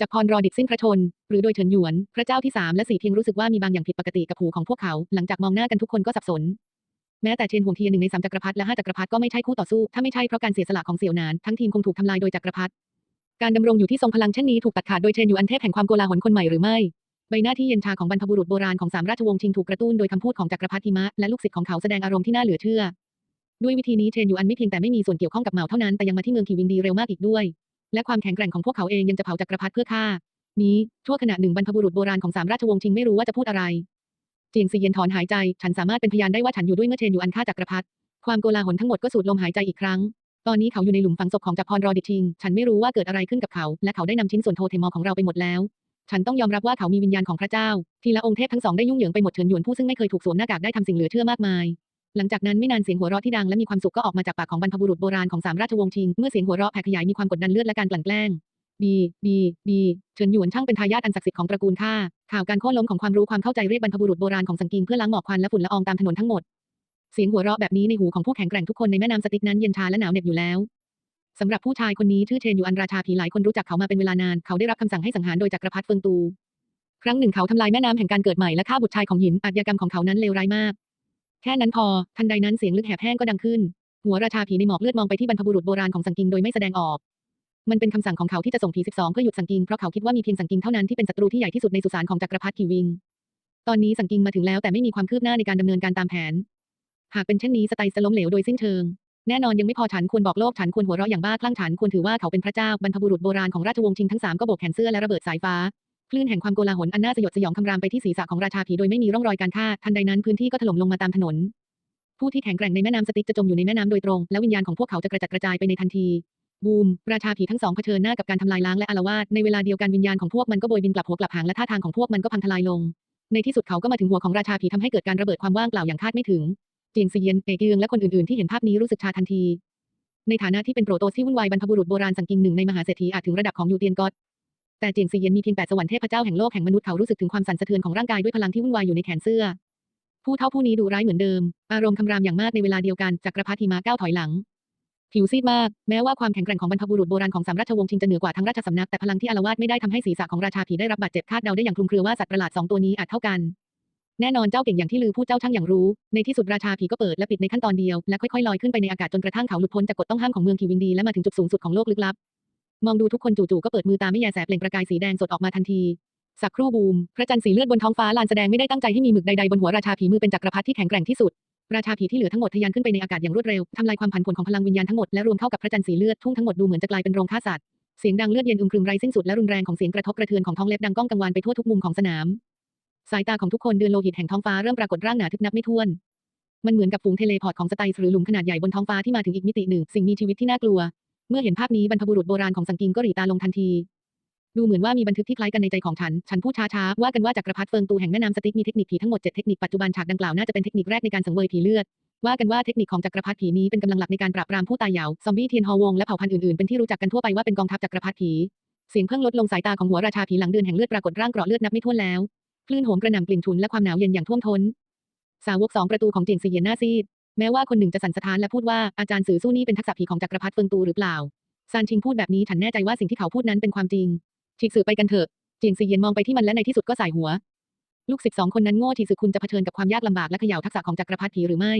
Speaker 1: จากพรรอดิตสิ้นพระชน หรือโดยเฉินหยวน พระเจ้าที่สามและสี่เพียงรู้สึกว่ามีบางอย่างผิดปกติกับหูของพวกเขา หลังจากมองหน้ากันทุกคนก็สับสน แม้แต่เชนห่วงเทียนหนึ่งในสามจักรพรรดิและห้าจักรพรรดิก็ไม่ใช่คู่ต่อสู้ ถ้าไม่ใช่เพราะการเสียสละของเสี่ยวนาน ทั้งทีมคงถูกทำลายโดยจักรพรรดิการดำรงอยู่ที่ทรงพลังเช่นนี้ถูกตัดขาดโดยเชนอยู่อันเทพแห่งความโกลาหลคนใหม่หรือไม่ใบหน้าที่เย็นชาของบรรพบุรุษโบราณของสามราชวงศ์ชิงถูกกระตุ้นโดยคำพูดของจักรพรรดิมะและลูกศิษย์ของเขาแสดงอารมณ์ที่น่าเหลือเชื่อ ด้วยวิธีนี้เชนอยู่อันไม่เพียงแต่ไม่มีส่วนเกี่ยวข้องกับเหมาเท่านั้นแต่ยังมาที่เมืองขีวิงดีเร็วมากอีกด้วย และความแข็งแกร่งของพวกเขาเองยังจะเผาจักรพรรดิเพื่อฆ่า นี้ชั่วขณะหนึ่งบรรพบุรุษโบราณของสามราชวงศ์ชิงไม่รู้ว่าจะพูดอะไรเจียงซีเย็นถอนหายใจ ฉันสามารถเป็นพยานได้ว่าฉันอยู่ด้วยเมื่อเชนอยู่อันฆ่าจักรพรรดิความโกลาหลทั้งหมดก็สูดลมหายใจอีกครั้ง ตอนนี้เขาอยู่ในหลุมฝังศพของจักรพรรอดิชิง ฉันไม่รู้ว่าเกิดอะไรขึ้นกับเขา และเขาได้นำชิ้นส่วนโทเทมอของเราไปหมดแล้ว ฉันต้องยอมรับว่าเขามีวิญญาณของพระเจ้า ทีละองค์เทพทั้งสองได้ยุ่งเหยิงไปหมดเฉินหยวนผู้ซึ่งไม่เคยถูกสวมหน้ากากได้ทำสิ่งเหลือเชื่อมากมาย หลังจากนั้นไม่นานเสียงหัวเราะที่ดังและมีความสุขก็ออกมาจากปากของบรรพบุรุษโบราณของสามราชวงศ์ชิง เมื่อเสียงหัวเราะแผ่ขยายมีความกดดันเลือดและการกลั่นแกล้งบีบีบีเฉินหยวนช่างเป็นทายาทอันศักดิ์สิทธิ์ของตระกูลข้าข่าวการโค่นล้มของความรู้ความเข้าใจเรียกบรรพบุรุษโบราณของสังกิงเพื่อล้างหมอกควันและฝุ่นละอองตามถนนทั้งหมด เสียงหัวเราะแบบนี้ในหูของผู้แข็งแกร่งทุกคนในแม่น้ำสติกนั้นเย็นชาและหนาวเหน็บอยู่แล้วสำหรับผู้ชายคนนี้ชื่อเชนอยู่อันราชาผีหลายคนรู้จักเขามาเป็นเวลานาน เขาได้รับคำสั่งให้สังหารโดยจักรพรรดิเฟิงตู ครั้งหนึ่งเขาทำลายแม่น้ำแห่งการเกิดใหม่และฆ่าบุตรชายของหญินอาชญากรรมของเขานั้นเลวร้ายมาก แค่นั้นพอ ทันใดนั้นเสียงลึกแหบแห้งก็ดังขึ้น หัวราชาผีในหมอกเลือดมองไปที่บรรพบุรุษโบราณของสังกิงโดยไม่แสดงออก มันเป็นคำสั่งของเขาที่จะส่งผี12 เพื่อหยุดสังกิงเพราะเขาคิดว่ามีเพียงสังกิงเท่านั้นที่เป็นศัตรูที่ใหญ่ที่สุดในสุสานของจักรพรรดิกีวิง ตอนนี้สังกิงมาถึงแล้วแต่ไม่มีความคืบหน้าในการดำเนินการตามแผน หากเป็นเช่นนี้สไตล์จะล้มเหลวโดยสิ้นเชิงแน่นอนยังไม่พอฉันควรบอกโลกฉันควรหัวเราะอย่างบ้าคลั่งฉันควรถือว่าเขาเป็นพระเจ้าบรรพบุรุษโบราณของราชวงศ์ชิงทั้งสามก็โบกแขนเสื้อและระเบิดสายฟ้า คลื่นแห่งความโกลาหลอันน่าสยดสยองคำรามไปที่ศีรษะของราชาผีโดยไม่มีร่องรอยการฆ่า ทันใดนั้นพื้นที่ก็ถล่มลงมาตามถนน ผู้ที่แข็งแกร่งในแม่น้ำสติกจะจมอยู่ในแม่น้ำโดยตรง และวิญญาณของพวกเขาจะกระจัดกระจายไปในทันที บูม ราชาผีทั้งสองเผชิญหน้ากับการทำลายล้างและอารวาส ในเวลาเดียวกันวิญญาณของพวกมันก็โบยบินกลับหัวกลับหางและท่าทางของพวกมันก็พังทลายลง ในที่สุดเขาก็มาถึงหัวของราชาผีทำให้เกิดการระเบิดความว่างเปล่าอย่างคาดไม่ถึง เจียงซีเยียนเอกเยืองและคนอื่นๆที่เห็นภาพนี้รู้สึกชาทันทีในฐานะที่เป็นโปรโตสที่วุ่นวายบรรพบุรุษโบราณสังกิงหนึ่งในมหาเศรษฐีอาจถึงระดับของยูเตียนก็อต แต่เจียงซีเยนมีเพียงแปดสวรรค์เทพเจ้าแห่งโลกแห่งมนุษย์เขารู้สึกถึงความสั่นสะเทือนของร่างกายด้วยพลังที่วุ่นวายอยู่ในแขนเสื้อ ผู้เท่าผู้นี้ดุร้ายเหมือนเดิม อารมณ์คำรามอย่างมากในเวลาเดียวกันจักรพรรดิมาก้าวถอยหลัง ผิวซีดมาก แม้ว่าความแข็งแกร่งของบรรพบุรุษโบราณของสามราชวงศ์ชิงจะเหนือกว่าทั้งราชสำนักแต่พลังที่อารวาสไม่ได้ทำให้ศีรษะของราชาผีได้รับบาดเจ็บคาดเดาได้อย่างคลุมเครือว่าสัตว์ประหลาดสองตัวนี้อาจเท่ากันแน่นอนเจ้าเก่งอย่างที่ลือพูดเจ้าช่างอย่างรู้ ในที่สุดราชาผีก็เปิดและปิดในขั้นตอนเดียวและค่อยๆลอยขึ้นไปในอากาศจนกระทั่งเขาหลุดพ้นจากกฎต้องห้ามของเมืองคิวิงดีและมาถึงจุดสูงสุดของโลกลึกลับ มองดูทุกคนจู่ๆก็เปิดมือตาไม่แยแสเปล่งประกายสีแดงสดออกมาทันที สักครู่บูม พระจันทร์สีเลือดบนท้องฟ้าลานแสดงไม่ได้ตั้งใจให้มีหมึกใดๆบนหัวราชาผีมือเป็นจักรพรรดิที่แข็งแกร่งที่สุด ราชาผีที่เหลือทั้งหมดทะยานขึ้นไปในอากาศอย่างรวดเร็วทำลายความผันผวนของพลังวิญญาณทั้งหมดและรวมเข้ากับพระจันทร์สีเลือดทุ่งทั้งหมดดูเหมือนจะกลายเป็นโรงฆ่าสัตว์เสียงดังเลือดเย็นอึมครึมไร้สิ้นสุดและรุนแรงของเสียงกระทบกระเทือนของท้องเล็บดังก้องกังวานไปทั่วทุกมุมของสนาม สายตาของทุกคนเดือนโลหิตแห่งท้องฟ้าเริ่มปรากฏร่างหนาทึบนับไม่ถ้วน มันเหมือนกับฝูงเทเลพอร์ตของสไตส์หรือหลุมขนาดใหญ่บนท้องฟ้าที่มาถึงอีกมิติหนึ่ง สิ่งมีชีวิตที่น่ากลัว เมื่อเห็นภาพนี้บรรพบุรุษโบราณของสังกิงก็หรี่ตาลงทันที ดูเหมือนว่ามีบันทึกที่คล้ายกันในใจของฉัน ฉันพูดช้าๆ ว่ากันว่าจักรพรรดิเฟิงตูแห่งแม่น้ำสติ๊กมีเทคนิคผีทั้งหมด7เทคนิคปัจจุบันฉากดังกล่าวน่าจะเป็นเทคนิคแรกในการสังเวยผีเลือด ว่ากันว่าเทคนิคของจักรพรรดิผีนี้เป็นกำลังหลักในการปราบปรามผู้ตายเหยาซอมบี้เทียนฮอวงและเผ่าพันธุ์อื่นๆเป็นที่รู้จักกันทั่วไปว่าเป็นกองทัพจักรพรรดิผีเสียงเพิ่งลดลงสายตาของหัวราชาผีหลังเดือนแห่งเลือดปรากฏร่างเกราะเลือดนับไม่ถ้วนแล้วคลื่นโหมกระหน่ำกลิ่นฉุนและความหนาวเย็นอย่างท่วมท้น สาวกสองประตูของเจียงซีเยียนหน้าซีด แม้ว่าคนหนึ่งจะสั่นสะท้านและพูดว่าอาจารย์สื่อสู้นี่เป็นทักษะผีของจักรพรรดิเฟิงตูหรือเปล่า ซานชิงพูดแบบนี้ฉันแน่ใจว่าสิ่งที่เขาพูดนั้นเป็นความจริงฉีกสื่อไปกันเถอะเจียงซีเยียนมองไปที่มันและในที่สุดก็สายหัว ลูกศิษย์สองคนนั้นโง่ที่สึกคุณจะเผชิญกับความยากลำบากและเขย่าทักษะของจักรพรรดิผีหรือไม่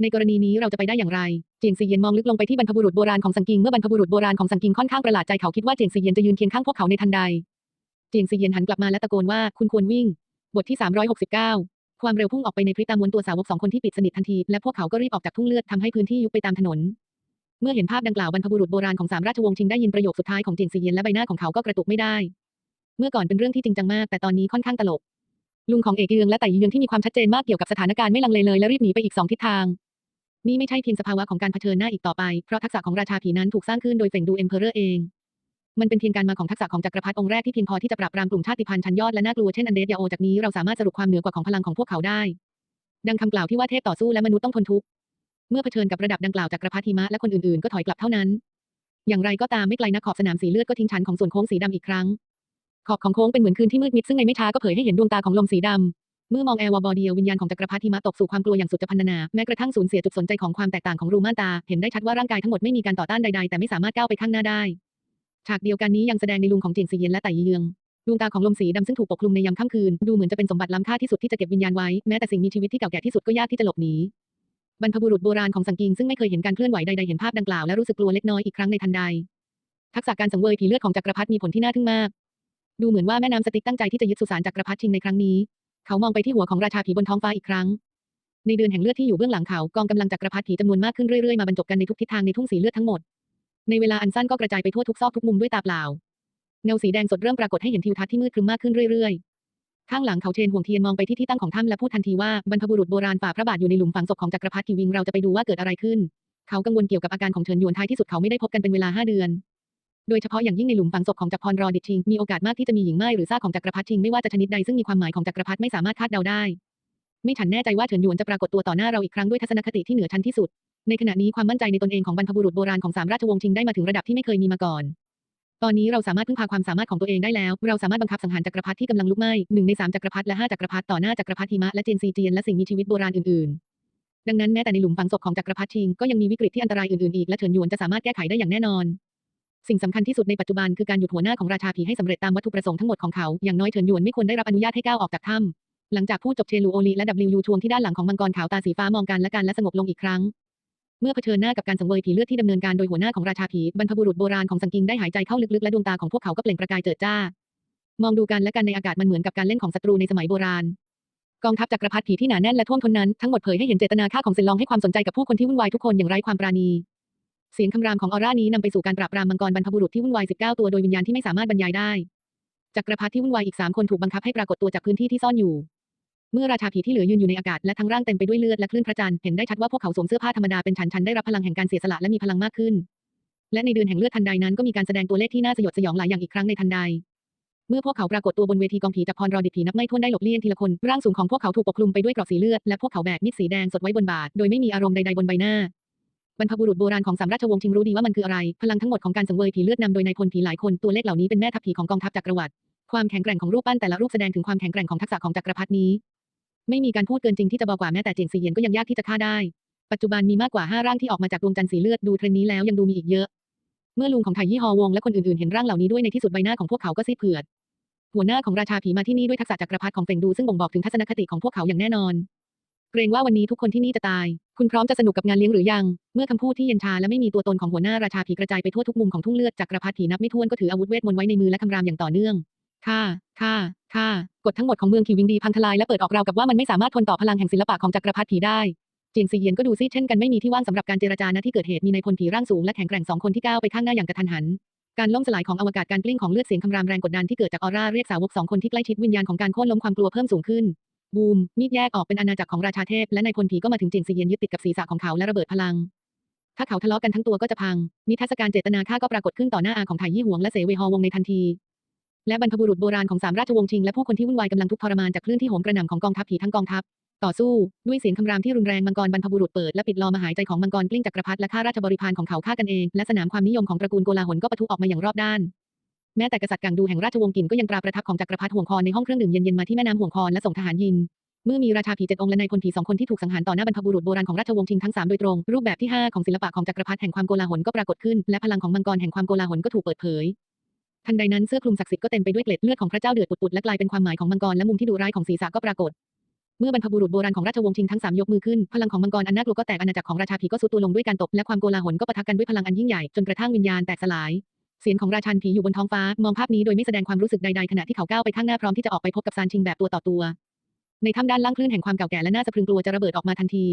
Speaker 1: ในกรณีนี้เราจะไปได้อย่างไร เจียงซีเยียนมองลึกลงไปที่บรรพบุรุษโบราณของสังกิงเมื่อบรรพบุรุษโบราณของสังกิงค่อนข้างประหลาดใจเขาคิดว่าเจียงซีเยียนจะยืนเคียงข้างพวกเขาในทันใด เจียงซีเยียนหันกลับมาและตะโกนว่าคุณควรวิ่ง บทที่ 369 ความเร็วพุ่งออกไปในพริบตาม้วนตัวสาวกสองคนที่ปิดสนิททันที และพวกเขาก็รีบออกจากทุ่งเลือดทำให้พื้นที่ยุบไปตามถนน เมื่อเห็นภาพดังกล่าวบรรพบุรุษโบราณของสามราชวงศ์ชิงได้ยินประโยคสุดท้ายของเจียงซีเยียนและใบหน้าของเขาก็กระตุกไม่ได้ เมื่อก่อนเป็นเรื่องที่จริงจังมาก แต่ตอนนี้ค่อนข้างตลก ลุงของเอกเยืองและไต่เยืองที่มีความชัดเจนมากเกี่ยวกับสถานการณ์ไม่ลังเลเลยและรีบหนีไปอีกสองทิศทาง นี่ไม่ใช่เพียงสภาวะของการเผชิญหน้าอีกต่อไปเพราะทักษะของราชาผีนั้นถูกสร้างขึ้นโดยเฟงดูเอ็มเพอเรอร์เอง มันเป็นเพียงการมาของทักษะของจักรพรรดิองค์แรกที่เพียงพอที่จะปราบปรามกลุ่มชาติพันธุ์ชั้นยอดและน่ากลัวเช่นอันเดสยาโอจากนี้เราสามารถสรุปความเหนือกว่าของพลังของพวกเขาได้ ดังคำกล่าวที่ว่าเทพต่อสู้และมนุษย์ต้องทนทุกข์เมื่อเผชิญกับระดับดังกล่าวจักรพรรดิมะและคนอื่นๆก็ถอยกลับเท่านั้น อย่างไรก็ตามไม่ไกลนักขอบสนามสีเลือดก็ทิ้งชั้นของส่วนโค้งสีดำอีกครั้ง ขอบของโค้งเป็นเหมือนคืนที่มืดมิดซึ่งในไม่ช้าก็เผยให้เห็นดวงตาของลมสีดำเมื่อมองแอลวาบอเดียวิญญาณของจักรพรรดิมะตกสู่ความกลัวอย่างสุดจะพรรณนา แม้กระทั่งสูญเสียจุดสนใจของความแตกต่างของรูม่านตา เห็นได้ชัดว่าร่างกายทั้งหมดไม่มีการต่อต้านใดๆ แต่ไม่สามารถก้าวไปข้างหน้าได้ ฉากเดียวกันนี้ยังแสดงในลุงของเจียงซีเยียนและไต่ยีเยืองดวงตาของลมสีดำซึ่งถูกปกคลุมในยามค่ำคืน ดูเหมือนจะเป็นสมบัติล้ำค่าที่สุดที่จะเก็บวิญญาณไว้ แม้แต่สิ่งมีชีวิตที่เก่าแก่ที่สุดก็ยากที่จะหลบหนีบรรพบุรุษโบราณของสังกิงซึ่งไม่เคยเห็นการเคลื่อนไหวใดๆเห็นภาพดังกล่าวและรู้สึกกลัวเล็กน้อยอีกครั้งในทันใด ทักษะการสังเวยผีเลือดของจักรพรรดิมีผลที่น่าทึ่งมาก ดูเหมือนว่าแม่น้ำสติ๊กตั้งใจที่จะยึดสุสานจักรพรรดิชิงในครั้งนี้ เขามองไปที่หัวของราชาผีบนท้องฟ้าอีกครั้ง ในเดือนแห่งเลือดที่อยู่เบื้องหลังเขากองกำลังจักรพรรดิผีจำนวนมากขึ้นเรื่อยๆมาบรรจบกันในทุกทิศทางในทุ่งสีเลือดทั้งหมด ในเวลาอันสั้นก็กระจายไปทั่วทุกซอกทุกมุมด้วยตาเปล่า เงาสีแดงสดเริ่มปรากฏให้เห็นทิวทัศน์ที่มืดครึ้มมากขึ้นเรื่อยๆ ข้างหลังเขาเชนห่วงเทียนมองไปที่ที่ตั้งของถ้ำและพูดทันทีว่าบรรพบุรุษโบราณฝ่าพระบาทอยู่ในหลุมฝังศพของจักรพรรดิกิวิงเราจะไปดูว่าเกิดอะไรขึ้น เขากังวลเกี่ยวกับอาการของเฉินหยวนท้ายที่สุดเขาไม่ได้พบกันเป็นเวลาห้าเดือนโดยเฉพาะอย่างยิ่งในหลุมฝังศพของจักรพรรอดิชิง มีโอกาสมากที่จะมีหญิงไม้หรือซากของจักรพรรดิชิงไม่ว่าจะชนิดใดซึ่งมีความหมายของจักรพรรดิไม่สามารถคาดเดาได้ ไม่ฉันแน่ใจว่าเฉินหยวนจะปรากฏตัวต่อหน้าเราอีกครั้งด้วยทัศนคติที่เหนือชั้นที่สุด ในขณะนี้ความมั่นใจในตนเองของบรรพบุรุษโบราณของสามราชวงศ์ชิงได้มาถึงระดับที่ไม่เคยมีมาก่อน ตอนนี้เราสามารถพึ่งพาความสามารถของตัวเองได้แล้ว เราสามารถบังคับสังหารจักรพรรดิที่กำลังลุกไหม้หนึ่งในสามจักรพรรดิและห้าจักรพรรดิต่อหน้าจักรพรรดิหิมะและเจนซีเจียนและสิ่งมีชีวิตโบราณอื่นๆ ดังนั้นแม้แต่ในหลุมฝังศพของจักรพรรดิชิงก็ยังมีวิกฤตที่อันตรายอื่นๆอีกและเฉินหยวนจะสามารถแก้ไขได้อย่างแน่นอนสิ่งสำคัญที่สุดในปัจจุบันคือการหยุดหัวหน้าของราชาผีให้สำเร็จตามวัตถุประสงค์ทั้งหมดของเขา อย่างน้อยเฉินหยวนไม่ควรได้รับอนุญาตให้ก้าวออกจากถ้ำหลังจากพูดจบเชลูโอลีและดับลิวยูชวงที่ด้านหลังของมังกรขาวตาสีฟ้ามองกันและกันและสงบลงอีกครั้ง เมื่อเผชิญหน้ากับการสังเวยผีเลือดที่ดำเนินการโดยหัวหน้าของราชาผีบรรพบุรุษโบราณของสังกิงได้หายใจเข้าลึกๆและดวงตาของพวกเขาก็เปล่งประกายเจิดจ้ามองดูกันและกันในอากาศมันเหมือนกับการเล่นของศัตรูในสมัยโบราณ กองทัพจักรพรรดิผีที่หนาแน่นและท่วมท้นนั้นทั้งหมดเผยให้เห็นเจตนาฆ่าของเซนลองให้ความสนใจกับผู้คนที่วุ่นวายทุกคนอย่างไร้ความปราณีเสียงคำรามของออร่านี้นำไปสู่การปราบปรามมังกรบรรพบุรุษที่วุ่นวาย 19 ตัวโดยวิญญาณที่ไม่สามารถบรรยายได้ จักรพรรดิที่วุ่นวายอีก 3 คนถูกบังคับให้ปรากฏตัวจากพื้นที่ที่ซ่อนอยู่ เมื่อราชาผีที่เหลือยืนอยู่ในอากาศและทั้งร่างเต็มไปด้วยเลือดและคลื่นพระจันทร์เห็นได้ชัดว่าพวกเขาสวมเสื้อผ้าธรรมดาเป็นชั้นได้รับพลังแห่งการเสียสละและมีพลังมากขึ้น และในเดือนแห่งเลือดทันใดนั้นก็มีการแสดงตัวเลขที่น่าสยดสยองหลายอย่างอีกครั้งในทันใด เมื่อพวกเขาปรากฏตัวบนเวทีกองผีจากพรรอดิผีนับไม่ถ้วนได้หลบเลี่ยงทีละคนร่างสูงของพวกเขาถูกปกคลุมไปด้วยกรอบสีเลือดและพวกเขาแบกมีดสีแดงสดไว้บนบาทโดยไม่มีอารมณ์ใดๆบนใบหน้าบรรพบุรุษโบราณของสามราชวงศ์ชิงรู้ดีว่ามันคืออะไร พลังทั้งหมดของการสังเวยผีเลือดนำโดยนายพลผีหลายคนตัวเลขเหล่านี้เป็นแม่ทัพผีของกองทัพจักรวรรดิความแข็งแกร่งของรูปปั้นแต่ละรูปแสดงถึงความแข็งแกร่งของทักษะของจักรพรรดินี้ ไม่มีการพูดเกินจริงที่จะบอกว่าแม้แต่เจียงซีเยียนก็ยังยากที่จะฆ่าได้ ปัจจุบันมีมากกว่าห้าร่างที่ออกมาจากดวงจันทร์สีเลือดดูเทรนนี้แล้วยังดูมีอีกเยอะ เมื่อลุงของไทยี่ฮอวงและคนอื่นๆเห็นร่างเหล่านี้ด้วยในที่สุดใบหน้าของพวกเขาก็ซีดเผือด หัวหน้าของราชาผีมาที่นี่ด้วยทักษะจักรพรรดิของเฟงดูซึ่งบ่งบอกถึงทัศนคติของพวกเขาอย่างแน่นอน เกรงว่าวันนี้ทุกคนที่นี่จะตาย คุณพร้อมจะสนุกกับงานเลี้ยงหรือยัง เมื่อคำพูดที่เย็นชาและไม่มีตัวตนของหัวหน้าราชาผีกระจายไปทั่วทุกมุมของทุ่งเลือดจักรพรรดิผีนับไม่ถ้วนก็ถืออาวุธเวทมนต์ไว้ในมือและคำรามอย่างต่อเนื่อง ค่ะค่ะค่ะกฎทั้งหมดของเมืองขีวิงดีพังทลายและเปิดออกราวกับว่ามันไม่สามารถทนต่อพลังแห่งศิลปะของจักรพรรดิผีได้จียงซีเยียนก็ดูซีดเช่นกันไม่มีที่ว่างสำหรับการเจรจาณที่เกิดเหตุมีนายพลผีร่างสูงและแข็งแกร่งสองคนที่ก้าวไปข้างหน้าอย่างกระทันหัน การล่มสลายของอวกาศการกลิ้งของเลือดเสียงคำรามแรงกดดันที่เกิดจากออร่าเรียกสาวกสองคนที่ใกล้ชิดวิญญาณของการโค่นล้มความกลัวเพิ่มสูงขึ้น บูม มีดแยกออกเป็นอาณาจักรของราชาเทพและนายพลผีก็มาถึงเจียงซีเยียนยึดติดกับศีรษะของเขาและระเบิดพลัง ถ้าเขาทะเลาะกันทั้งตัวก็จะพังนิทรรศการเจตนาฆ่าก็ปรากฏขึ้นต่อหน้าอาของไทยี่หวงและเสวฮอวงในทันที และบรรพบุรุษโบราณของสามราชวงศ์ชิงและผู้คนที่วุ่นวายกำลังทุกข์ทรมานจากคลื่นที่โหมกระหน่ำของกองทัพผีทั้งกองทัพต่อสู้ ด้วยเสียงคำรามที่รุนแรงมังกรบรรพบุรุษเปิดและปิดลอมหายใจของมังกรกลิ้งจักรพรรดิและข้าราชบริพารของเขาฆ่ากันเอง และสนามความนิยมของตระกูลโกลาหลก็ปะทุออกมาอย่างรอบด้าน แม้แต่กษัตริย์กังดูแห่งราชวงศ์กินก็ยังตราประทับของจักรพรรดิห่วงคอนในห้องเครื่องดื่มเย็นๆมาที่แม่น้ำห่วงคอนและส่งทหารยิน เมื่อมีราชาผีเจ็ดองค์และนายพลผีสองคนที่ถูกสังหารต่อหน้าบรรพบุรุษโบราณของราชวงศ์ชิงทั้งสามโดยตรง รูปแบบที่ห้าของศิลปะของจักรพรรดิแห่งความโกลาหลก็ปรากฏขึ้น และพลังของมังกรแห่งความโกลาหลก็ถูกเปิดเผย ทันใดนั้นเสื้อคลุมศักดิ์สิทธิ์ก็เต็มไปด้วยเกล็ดเลือดของพระเจ้าเดือดปุดๆและกลายเป็นความหมายของมังกรและมุมที่ดุร้ายของศีรษะก็ปรากฏเมื่อบรรพบุรุษโบราณของราชวงศ์ชิงทั้งสามยกมือขึ้น พลังของมังกรอันน่ากลัวก็แตกอาณาจักรของราชาผีก็สุดตัวลงด้วยการตบและความโกลาหลก็ปะทะกันด้วยพลังอันยิ่งใหญ่จนกระทั่งวิญญาณแตกสลาย เสียงของราชันผีอยู่บนท้องฟ้ามองภาพนี้โดยไม่แสดงความรู้สึกใดๆขณะที่เขาก้าวไปข้างหน้าพร้อมที่จะออกไปพบกับซานชิงแบบตัวต่อตัว ในถ้ำด้านล่างคลื่นแห่งความเก่าแก่และน่าสะพรึงกลัวจะระเบิดออกมาทันที